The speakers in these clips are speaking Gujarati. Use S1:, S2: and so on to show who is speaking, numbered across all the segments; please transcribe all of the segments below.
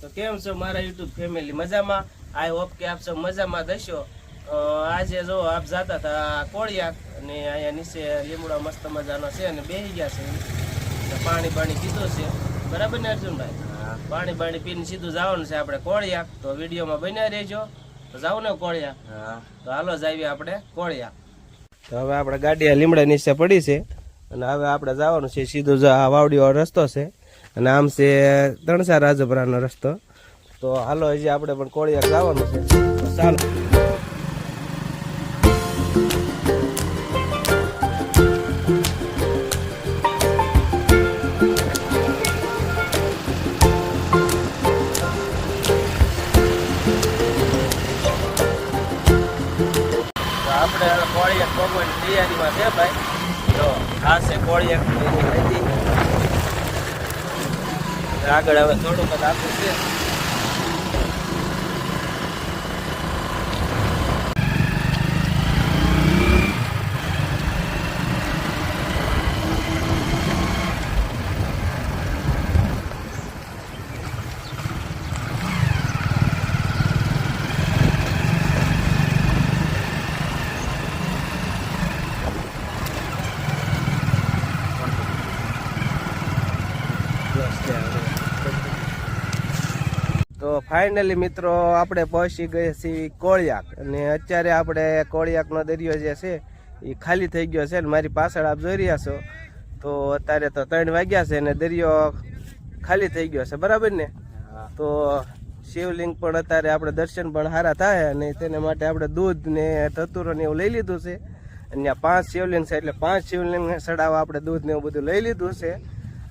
S1: તો કેમ છો મારા યુટ્યુબ ફેમિલી મજામાં? આઈ હોપ કે આપ સૌ મજામાં દશો આજે જો આપ જાતા હતા કોળિયાક અને અહીંયા નીચે લીમડો મસ્ત મજાનો છે અને બેસી ગયા છે. પાણી પાણી પીધું છે. બરાબર ને અર્જુનભાઈ? પાણી બાણી પીને સીધું જવાનું છે આપણે કોળિયાક. તો વિડીયોમાં બન્યા રહેજો. તો જાવ ને કોળિયાક. તો હાલો જાવી આપણે કોળિયાક. તો હવે આપણે ગાડી લીમડા નીચે પડી છે. અને હવે આપણે જવાનું છે સીધું વાવડીઓ રસ્તો છે. અને આમ છે ત્રણસા રાજપરાનો રસ્તો. તો હાલો, હજી આપણે પણ કોળિયા જવાનું છે. તો ચાલો. આપણે કોળિયા કોળિયાક તૈયારીમાં છે ભાઈ. તો આ છે નદી આગળ હવે થોડુંક જ છે તો ફાઇનલી મિત્રો આપણે પહોંચી ગયા છીએ કોળિયાક. અને અત્યારે આપણે કોળિયાકનો દરિયો જે છે એ ખાલી થઈ ગયો છે ને મારી પાછળ આપ જોઈ રહ્યા છો. તો અત્યારે તો ત્રણ વાગ્યા છે અને દરિયો ખાલી થઈ ગયો છે. બરાબર ને? તો શિવલિંગ પણ અત્યારે આપણે દર્શન પણ સારા થાય અને તેને માટે આપણે દૂધ ને ધતુરો ને એવું લઈ લીધું છે. અને પાંચ શિવલિંગ છે એટલે પાંચ શિવલિંગ ચડાવવા આપણે દૂધ ને એવું બધું લઈ લીધું છે.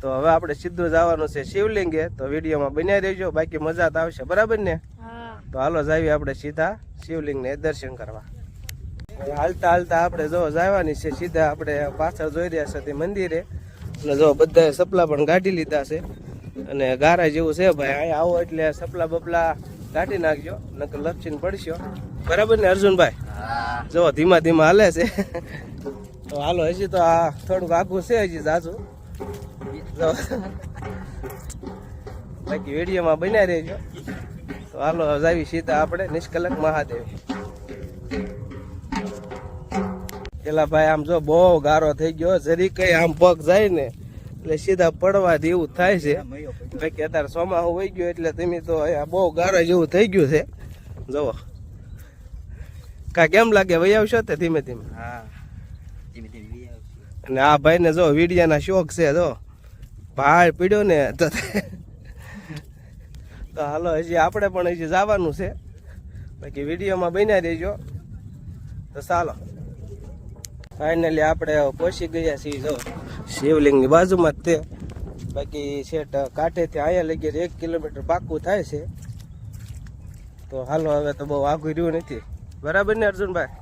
S1: તો હવે આપણે સીધું જવાનું છે શિવલિંગે. તો વિડીયોમાં બન્યા રહેજો બાકી મજા તો આવશે. બરાબર ને? તો હાલો જાવી આપણે સીધા શિવલિંગને દર્શન કરવા. હાલતા હાલતા આપણે જો જવાની છે સીધા આપણે પાછળ જોઈ રહ્યા છે તે મંદિરે. અને જો બધાએ સપલા પણ કાઢી લીધા છે. અને ગારા જેવું છે ભાઈ અહીંયા આવો એટલે સપલા બપલા કાઢી નાખજો નકર લપસીને પડશો. બરાબર ને અર્જુનભાઈ? જો ધીમા ધીમા હાલે છે. તો હાલો હજી તો આ થોડુંક આઘું છે હજી જાજુ. બાકી વિડીયોમાં બન્યા રહેજો. તો હાલો હજાવી સીધા આપણે નિષ્કલંક મહાદેવ. પેલા ભાઈ આમ જો બહુ ગારો થઈ ગયો જરી કઈ આમ પગ જાય ને એટલે સીધા પડવા જેવું થાય છે. બાકી અત્યારે સોમાહું વહી ગયો એટલે તમે તો બહુ ગારો જેવું થઈ ગયું છે. જુઓ. કા કેમ લાગે? વહી આવશો તે ધીમે ધીમે? અને આ ભાઈ ને જો વિડિયાના શોખ છે જો. ભાઈ પીડ્યો ને તો હાલો હજી આપણે પણ હજી જવાનું છે. બાકી વિડીયોમાં બન્યા રહેજો. તો ચાલો. ફાઇનલી આપણે પહોંચી ગયા છીએ જો. શિવલિંગની બાજુમાં જ તે. બાકી છેટ કાંઠેથી અહીંયા લગી એક કિલોમીટર પાકું થાય છે. તો હાલો હવે તો બહુ આઘું રહ્યું નથી. બરાબર ને અર્જુનભાઈ?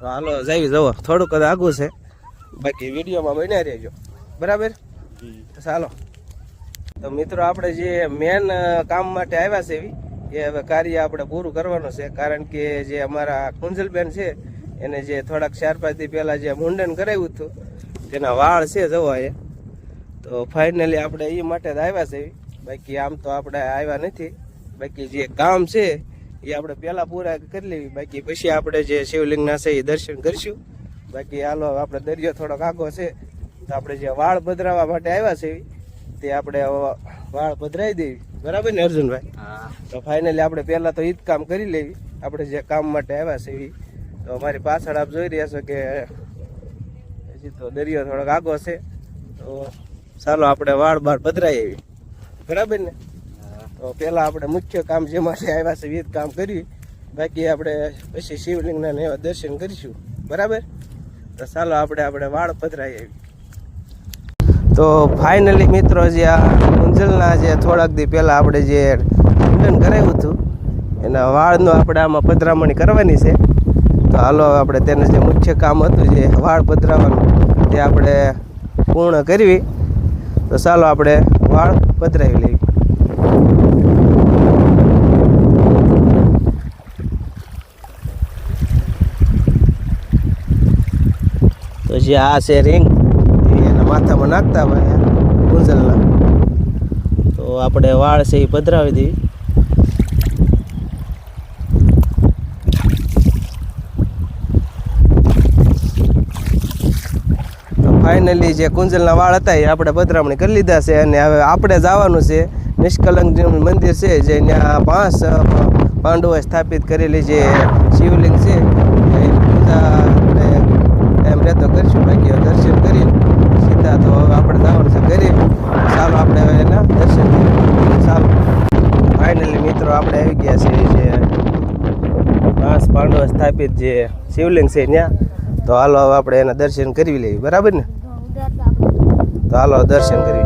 S1: તો હાલો જઈ જવો. થોડુંક આઘું છે. બાકી વિડીયોમાં બન્યા રહેજો. બરાબર? ચાલો. તો મિત્રો આપણે જે મેન કામ માટે આવ્યા છે એવી એ હવે કાર્ય આપણે પૂરું કરવાનું છે. કારણ કે જે અમારા કુંજલબેન છે એને જે થોડાક ચાર પાંચ દી પહેલાં જે મુંડન કરાવ્યું હતું તેના વાળ છે જવા એ. તો ફાઇનલી આપણે એ માટે જ આવ્યા છે એવી. બાકી આમ તો આપણે આવ્યા નથી. બાકી જે કામ છે એ આપણે પહેલાં પૂરા કરી લેવી. બાકી પછી આપણે જે શિવલિંગના છે એ દર્શન કરીશું. બાકી હાલો આપણે દરિયો થોડોક આગો છે. તો આપણે જે વાળ પધરાવવા માટે આવ્યા છે તે આપણે વાળ પધરાવી દેવી. બરાબર ને અર્જુનભાઈ? તો ફાઇનલી આપણે પહેલાં તો ઈદ જ કામ કરી લેવી. આપણે જે કામ માટે આવ્યા છે એ તો અમારી પાછળ આપ જોઈ રહ્યા છો કે હજી તો દરિયો થોડોક આગો છે. તો ચાલો આપણે વાળ બાર પધરાઈ આવી બરાબર ને? તો પહેલાં આપણે મુખ્ય કામ જે માટે આવ્યા છે એ જ કામ કર્યું બાકી આપણે પછી શિવલિંગના ને એવા દર્શન કરીશું. બરાબર? તો ચાલો આપણે આપણે વાળ પધરાઈ આવી તો ફાઇનલી મિત્રો જે આ ગુંજલના જે થોડાક દી પહેલાં આપણે જે મુંડન કરાવ્યું હતું, એના વાળનો આપણે આમાં પધરામણી કરવાની છે. તો હાલો આપણે તેને જે મુખ્ય કામ હતું જે વાળ પધરાવવાનું તે આપણે પૂર્ણ કરવી. તો ચાલો આપણે વાળ પધરાવી લેવી તો જે આ છે રિંગ માથામાં નાખતા હોય ગુંજલના. તો આપણે વાળ છે એ પધરાવી દેવી. ફાઇનલી જે કુંજલના વાળ હતા એ આપણે પધરામણી કરી લીધા છે અને હવે આપણે જવાનું છે નિષ્કલંક મંદિર છે જે ત્યાં પાંચ પાંડવોએ સ્થાપિત કરેલી જે શિવલિંગ છે એની પૂજા આપણે ટાઈમ રહેતો કરીશું બાકી હવે દર્શન કરી સીધા તો હવે આપણે જવાનું છે ઘરે ચાલો આપણે હવે એના દર્શન કરીએ ચાલો ફાઇનલી મિત્રો આપણે આવી ગયા છે જે પાંચ પાંડવો સ્થાપિત જે શિવલિંગ છે ત્યાં. તો હાલો હવે આપણે એના દર્શન કરી લઈએ. બરાબર ને? તો હાલો દર્શન કરી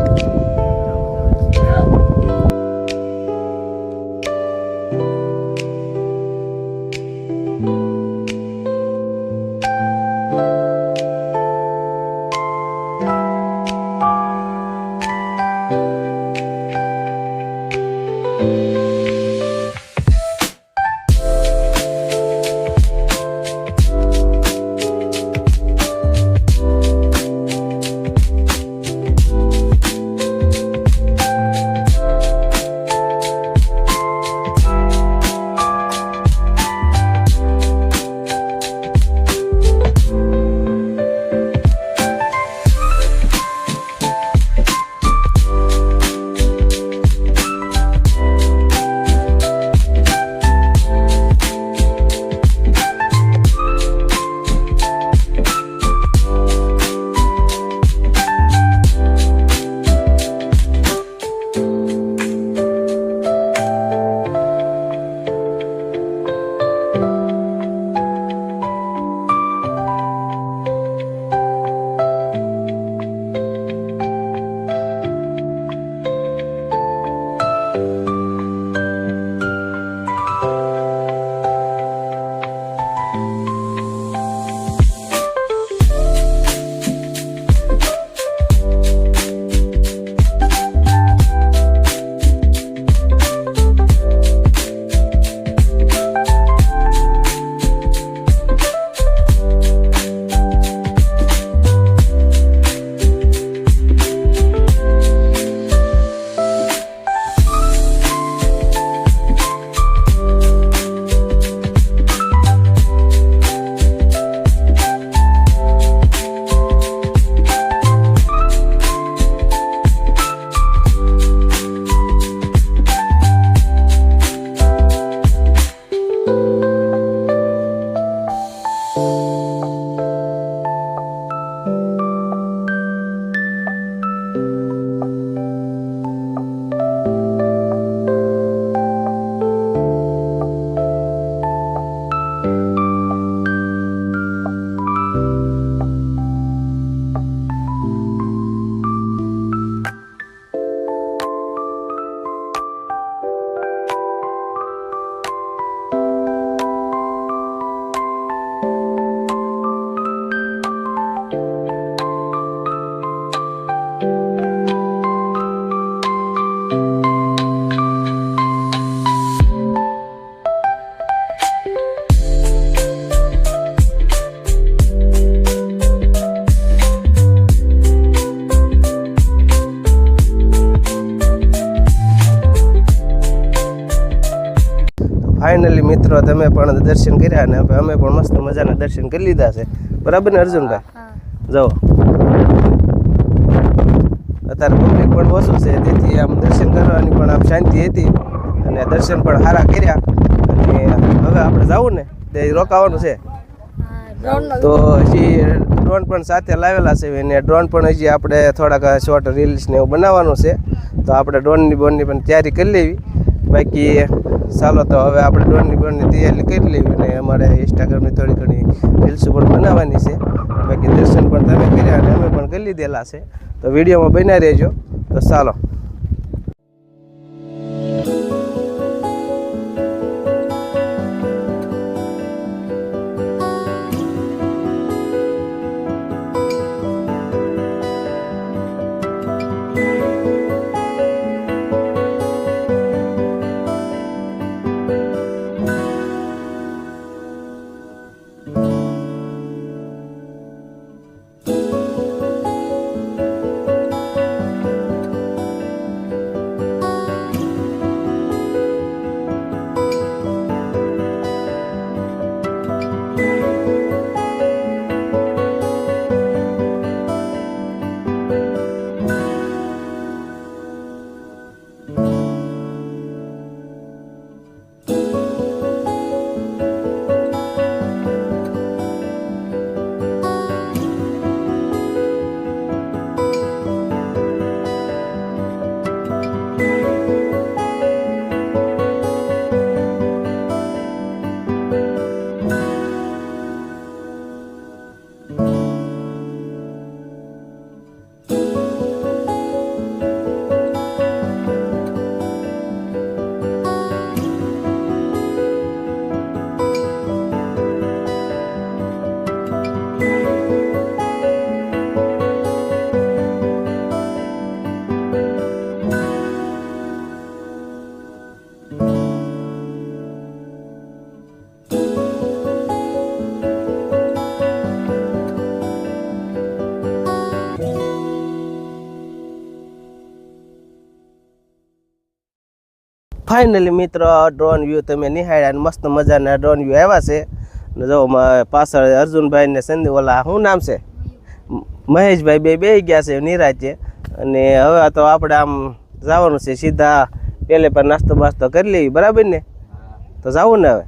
S1: ફાઇનલી મિત્રો તમે પણ દર્શન કર્યા અને અમે પણ મસ્ત મજાના દર્શન કરી લીધા છે. બરાબર ને અર્જુનભાઈ? જાઓ અત્યારે પબ્લિક પણ ઓછું છે તેથી આમ દર્શન કરવાની પણ આમ શાંતિ હતી અને દર્શન પણ સારા કર્યા. અને હવે આપણે જવું ને તે રોકાવાનું છે. તો હજી ડ્રોન પણ સાથે લાવેલા છે અને ડ્રોન પણ હજી આપણે થોડાક શોર્ટ રીલ્સ ને એવું બનાવવાનું છે. તો આપણે ડ્રોનની બોનની પણ તૈયારી કરી લેવી. બાકી ચાલો તો હવે આપણે ડ્રોનની બોનની તૈયારી કરી લેવી અને અમારે ઇન્સ્ટાગ્રામની થોડી ઘણી રીલ્સ પણ બનાવવાની છે. બાકી દર્શન પણ તમે કર્યા અને અમે પણ કરી લીધેલા છે. તો વિડીયોમાં બન્યા રહેજો. તો ચાલો. ફાઇનલી મિત્રો ડ્રોન વ્યૂ તમે નિહાળ્યા મસ્ત મજાના ડ્રોન વ્યૂ આવ્યા છે. જો પાછળ અર્જુનભાઈ ને સંદી ઓલા શું નામ છે? મહેશભાઈ બે બે ગયા છે નિરાજે અને હવે તો આપણે આમ જવાનું છે સીધા પહેલે પર નાસ્તો બાસ્તો કરી લેવી બરાબર ને? તો જવું ને હવે?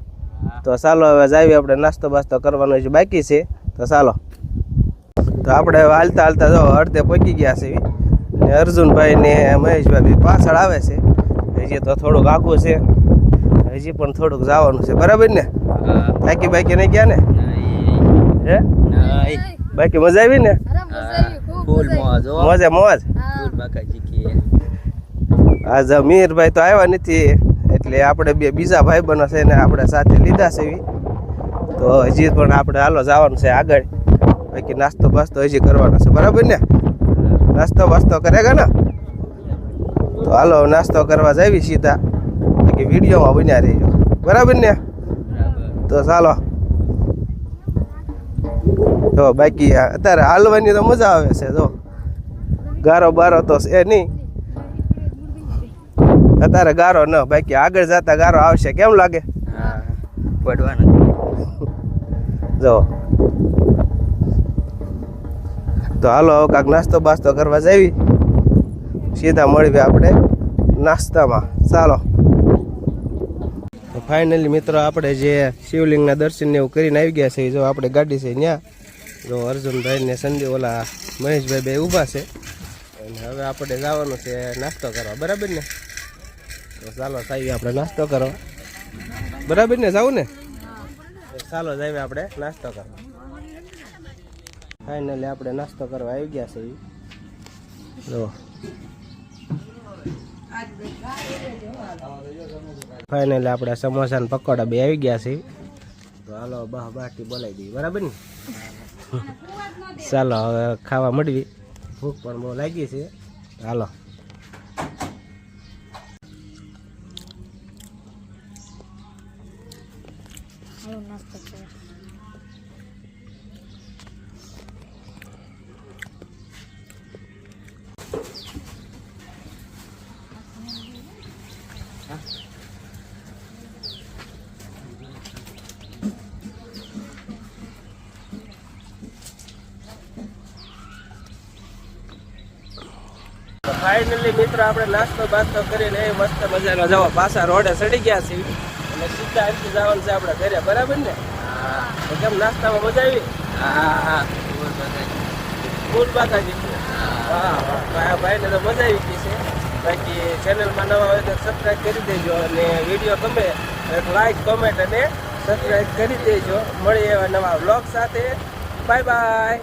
S1: તો ચાલો હવે જાવી આપણે નાસ્તો બાસ્તો કરવાનો છે બાકી છે. તો ચાલો. તો આપણે હવે હાલતા હાલતા જો અડધે પહોંચી ગયા છે. ને અર્જુનભાઈ ને મહેશભાઈ પાછળ આવે છે. હજી તો થોડુંક આગું છે. હજી પણ થોડુંક જવાનું છે. બરાબર ને? બાકી બાકી નહીં ગયા ને? હે બાકી મજા આવી ને?
S2: ફૂલ મોજ
S1: મોજે આજ મીરભાઈ તો આવ્યા નથી એટલે આપણે બે બીજા ભાઈ બનો છે ને આપણે સાથે લીધા છે તો હજી પણ આપણે હાલો જવાનું છે આગળ. બાકી નાસ્તો બાસ્તો હજી કરવાનો છે. બરાબર ને? નાસ્તો બાસ્તો કરેગા ને? તો હાલો નાસ્તો કરવા જાવી સીધા બાકી વિડીયોમાં બન્યા રહીજો. બરાબર ને? તો ચાલો. તો બાકી અત્યારે હાલવાની તો મજા આવે છે જો. ગારો બારો તો છે નહીં. અત્યારે ગારો ન બાકી આગળ જતા ગારો આવશે. કેમ લાગે? જો. તો હાલો કાંક નાસ્તો બાસ્તો કરવા જાવી સીધા મળીએ આપણે નાસ્તામાં. ચાલો. ફાઇનલી મિત્રો, આપણે જે શિવલિંગના દર્શન ને એવું કરીને આવી ગયા છે, જો આપણે ગાડી છે ત્યાં જો અર્જુનભાઈ ને સંદીપ ઓલા મહેશભાઈ બે ઊભા છે. અને હવે આપણે જવાનું છે નાસ્તો કરવા. બરાબર ને? તો ચાલો સાહેબ આપણે નાસ્તો કરો બરાબર ને? જાવું ને? ચાલો જાવી આપણે નાસ્તો કરવા. ફાઇનલી આપણે નાસ્તો કરવા આવી ગયા છે. જો. ફાઇનલી આપણે સમોસા ને પકોડા બે આવી ગયા છે. તો હાલો બા બાટી બોલાવી દઈએ. બરાબર ને? ચાલો, હવે ખાવા મળવી ભૂખ પણ બહુ લાગી છે. હાલો. ફાઇનલી મિત્રો આપણે નાસ્તો બાસ્તો કરીને એ મસ્ત મજાનો જવા પાછા રોડે ચડી ગયા છીએ. અને સીધા અહીંથી જવાનું છે આપણે ઘરે બરાબર ને? તો કેમ નાસ્તામાં મજા આવી?
S2: હા હા ફૂલ બાકાજી
S1: હા. વાહ ભાઈને તો મજા આવી ગઈ છે. બાકી ચેનલમાં નવા હોય તો સબસ્ક્રાઈબ કરી દેજો અને વીડિયો ગમે લાઈક કોમેન્ટ અને સબસ્ક્રાઈબ કરી દેજો. મળીએ એવા નવા વ્લોગ સાથે. Bye bye